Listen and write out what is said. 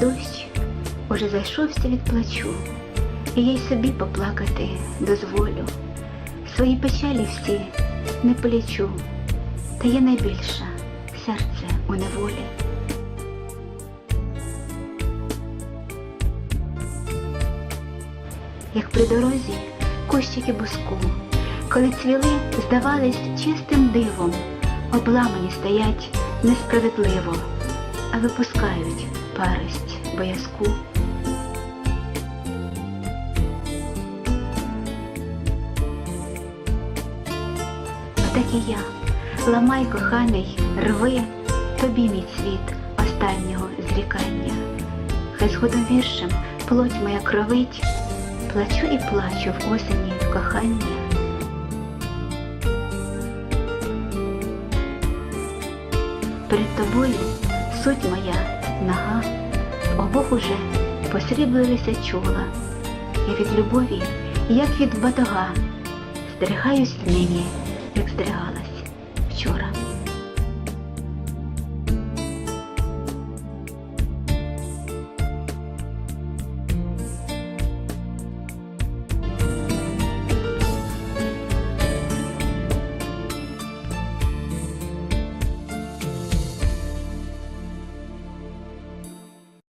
Дощ уже зайшовся від плачу, і я й собі поплакати дозволю. Свої печалі всі не полічу, та є найбільша серце у неволі. Як при дорозі кущики буску, коли цвіли, здавались чистим дивом, обламані стоять несправедливо, а випускають парость боязку. Отак і я, ламай, коханий, рви тобі мій світ останнього зрікання. Хай згодом віршем плоть моя кровить, плачу і плачу в осені кохання. Перед тобою суть моя нога, обох уже посріблилися чола. Я від любові, як від батога, Стригаюсь нині, як вчора.